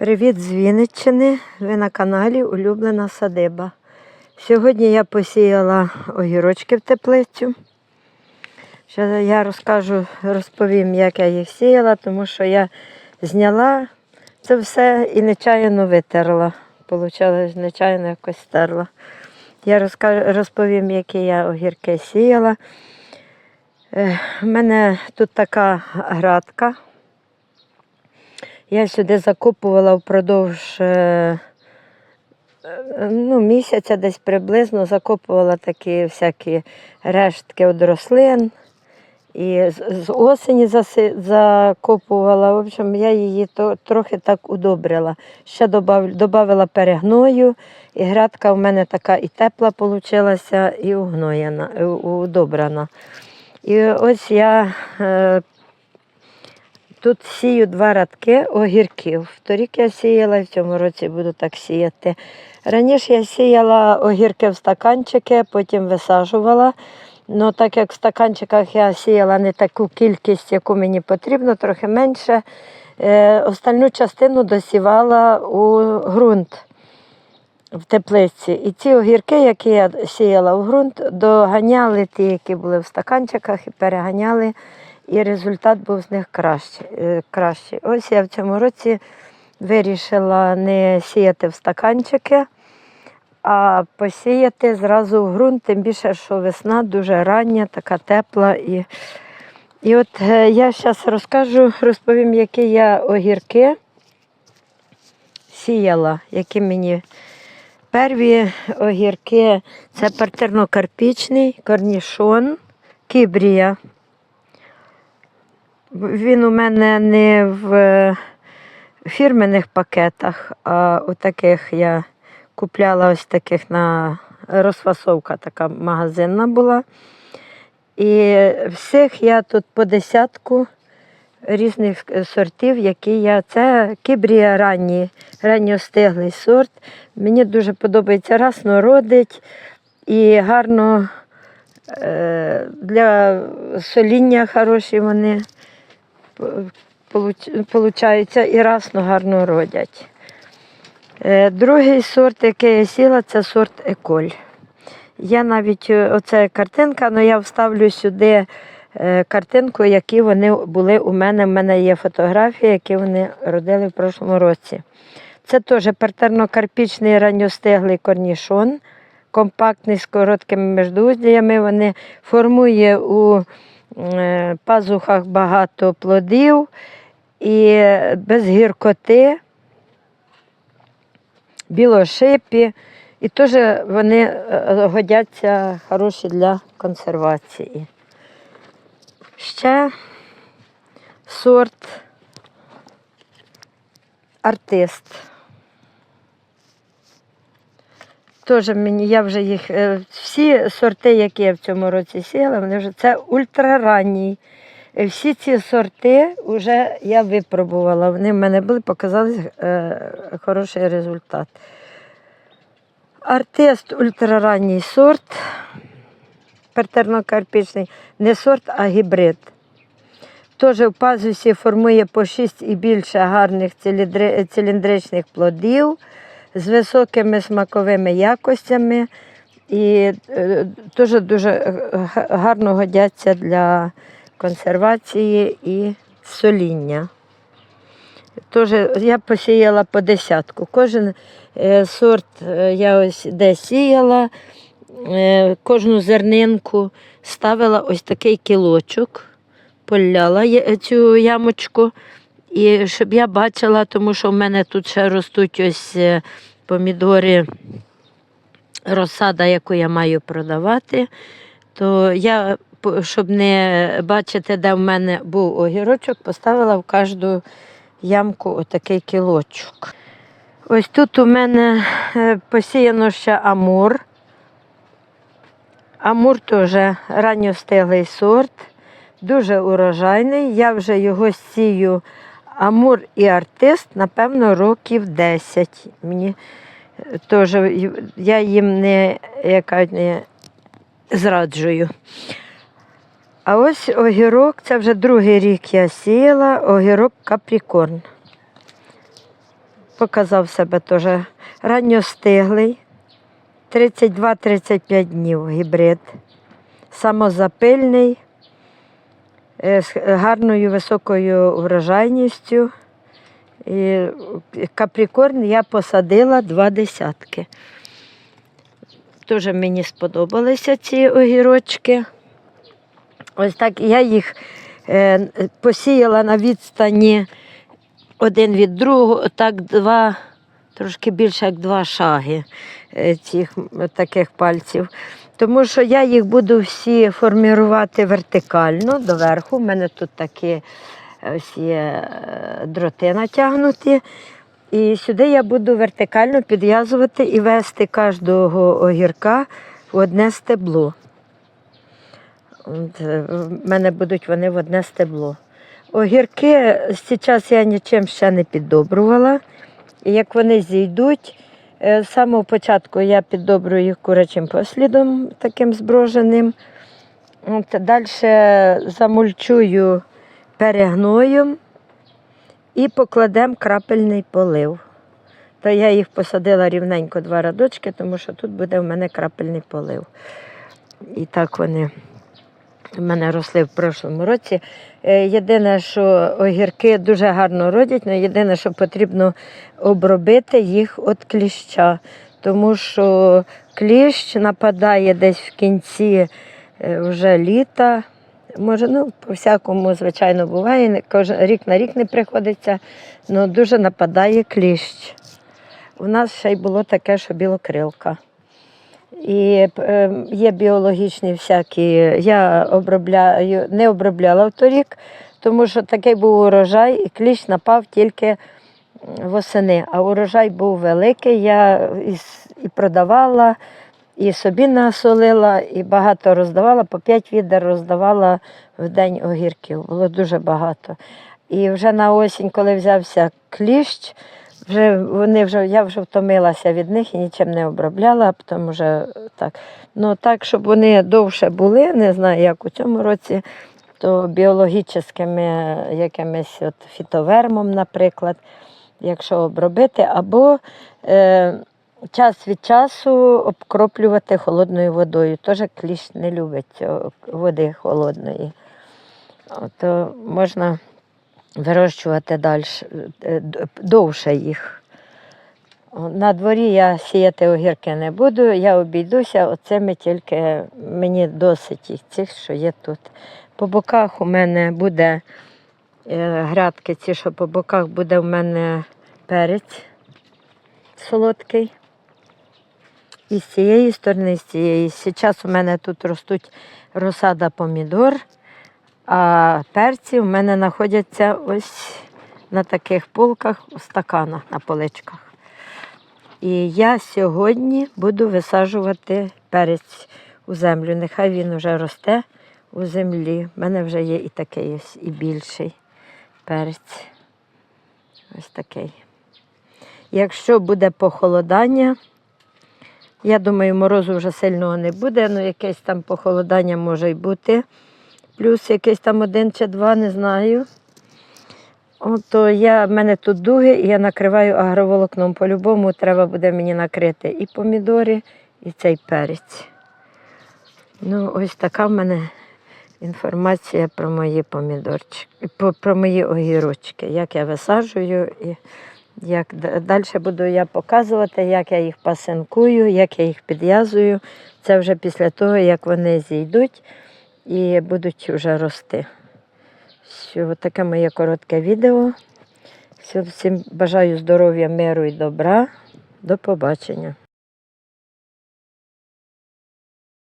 Привіт з Вінниччини. Ви на каналі Улюблена садиба. Сьогодні я посіяла огірочки в теплицю. Ще я розкажу, розповім, як я їх сіяла, тому що я зняла це все і нечаянно витерла. Получалось, нечаянно якось стерла. Я розкажу, розповім, які я огірки сіяла. У мене тут така градка. Я сюди закопувала впродовж е, е, ну, місяця десь приблизно закопувала такі всякі рештки від рослин. І з, осені закопувала. В общем, я її трохи так удобрила. Ще додавила перегною, і грядка в мене така і тепла вийшла, і угноєна, і удобрена. І ось я е, Тут сію два радки огірків. Торік я сіяла і в цьому році буду так сіяти. Раніше я сіяла огірки в стаканчики, потім висаджувала. Ну, так як в стаканчиках я сіяла не таку кількість, яку мені потрібно, трохи менше. Е, остальну частину досівала у ґрунт в теплиці. І ці огірки, які я сіяла в ґрунт, доганяли ті, які були в стаканчиках, і переганяли і результат був з них кращий. кращий. Ось я в цьому році вирішила не сіяти в стаканчики, а посіяти зразу в ґрунт, тим більше, що весна дуже рання, така тепла. І і от е, я зараз розкажу, розповім, які я огірки сіяла, які мені. Перві огірки це партерно-карпічний, корнішон, кібрія. Він у мене не в фірменних пакетах, а у таких я купляла ось таких на розфасовка така магазинна була. І всіх я тут по десятку різних сортів, які я. Це кібрія ранній, ранньостиглий сорт. Мені дуже подобається расно родить і гарно е, для соління хороші вони получаються і расно гарно родять. Е, другий сорт, який я сіла, це сорт еколь. Я навіть е, оце картинка, але я вставлю сюди е, картинку, які вони були у мене. У мене є фотографії, які вони родили в прошлому році. Це теж партерно-карпічний ранньостиглий корнішон, компактний з короткими междуздіями. Вони формує у пазухах багато плодів і без гіркоти, білошипі. І теж вони е, годяться хороші для консервації. Ще сорт артист. Теж мені, я вже їх, е, всі сорти, які я в цьому році сіяла, вони вже це ультраранній. Е, Всі ці сорти вже я випробувала. Вони в мене були, показали е, хороший результат. Артист ультраранній сорт, партерно-карпічний, не сорт, а гібрид. Теж в пазусі формує по 6 і більше гарних циліндричних плодів з високими смаковими якостями і е, дуже дуже гарно годяться для консервації і соління. Тож я посіяла по десятку. Кожен е, сорт е, я ось де сіяла, кожну зернинку ставила ось такий кілочок, поляла цю ямочку. І щоб я бачила, тому що в мене тут ще ростуть ось е, помідори, розсада, яку я маю продавати, то я, щоб не бачити, де в мене був огірочок, поставила в кожну ямку отакий кілочок. Ось тут у мене е, посіяно ще амур. Амур теж ранньостиглий сорт, дуже урожайний. Я вже його сію. Амур і артист, напевно, років 10. Мені е, теж я їм не яка не зраджую. А ось огірок, це вже другий рік я сіяла, огірок капрікорн. показав себе теж ранньостиглий, 32-35 днів гібрид, самозапильний, з гарною високою врожайністю. І каприкорн я посадила два десятки. Дуже мені сподобалися ці огірочки. Ось так я їх е, посіяла на відстані один від другого, так два, трошки більше як два шаги е, цих таких пальців. Тому що я їх буду всі формувати вертикально доверху. У мене тут такі ось є е, дроти натягнуті. І сюди я буду вертикально підв'язувати і вести кожного огірка в одне стебло. От, е, В мене будуть вони в одне стебло. Огірки зараз я нічим ще не піддобрувала. І як вони зійдуть, е, з самого початку я піддобрую їх курячим послідом, таким зброженим. От, Далі замульчую перегноєм і покладемо крапельний полив. То я їх посадила рівненько два радочки, тому що тут буде в мене крапельний полив. І так вони в мене росли в прошлому році. Е, Єдине, що огірки дуже гарно родять, але єдине, що потрібно обробити їх від кліща, тому що кліщ нападає десь в кінці е, вже літа. Може, ну, по-всякому, звичайно, буває. Кожен рік на рік не приходиться, але дуже нападає кліщ. У нас ще й було таке, що білокрилка. І е, є біологічні всякі. Я обробляю, не обробляла в торік, тому що такий був урожай, і кліщ напав тільки восени. А урожай був великий. Я і, продавала, і собі насолила, і багато роздавала, по 5 відер роздавала в день огірків. Було дуже багато. І вже на осінь, коли взявся кліщ, вже вони вже я вже втомилася від них і нічим не обробляла, потім вже так. Ну так, щоб вони довше були, не знаю, як у цьому році, то біологічними якимись от фітовермом, наприклад, якщо обробити, або е, час від часу обкроплювати холодною водою. Теж кліщ не любить води холодної. То можна вирощувати далі, довше їх. На дворі я сіяти огірки не буду, я обійдуся оцими тільки мені досить їх цих, що є тут. По боках у мене буде е, грядки, ці, що по боках буде в мене перець солодкий. І з цієї сторони, і з цієї. Зараз у мене тут ростуть розсада помідор, а перці в мене знаходяться ось на таких полках у стаканах на поличках. І я сьогодні буду висаджувати перець у землю. Нехай він вже росте у землі. У мене вже є і такий ось, і більший перець. Ось такий. Якщо буде похолодання, я думаю, морозу вже сильного не буде, але якесь там похолодання може й бути. Плюс якийсь там один чи два, не знаю. Ото я, в мене тут дуги, і я накриваю агроволокном. По-любому треба буде мені накрити і помідори, і цей перець. Ну, ось така в мене інформація про мої помідорчики, про мої огірочки, як я висаджую і як далі буду я показувати, як я їх пасинкую, як я їх підв'язую. Це вже після того, як вони зійдуть і будуть вже рости. Все, таке моє коротке відео. Всім бажаю здоров'я, миру і добра. До побачення.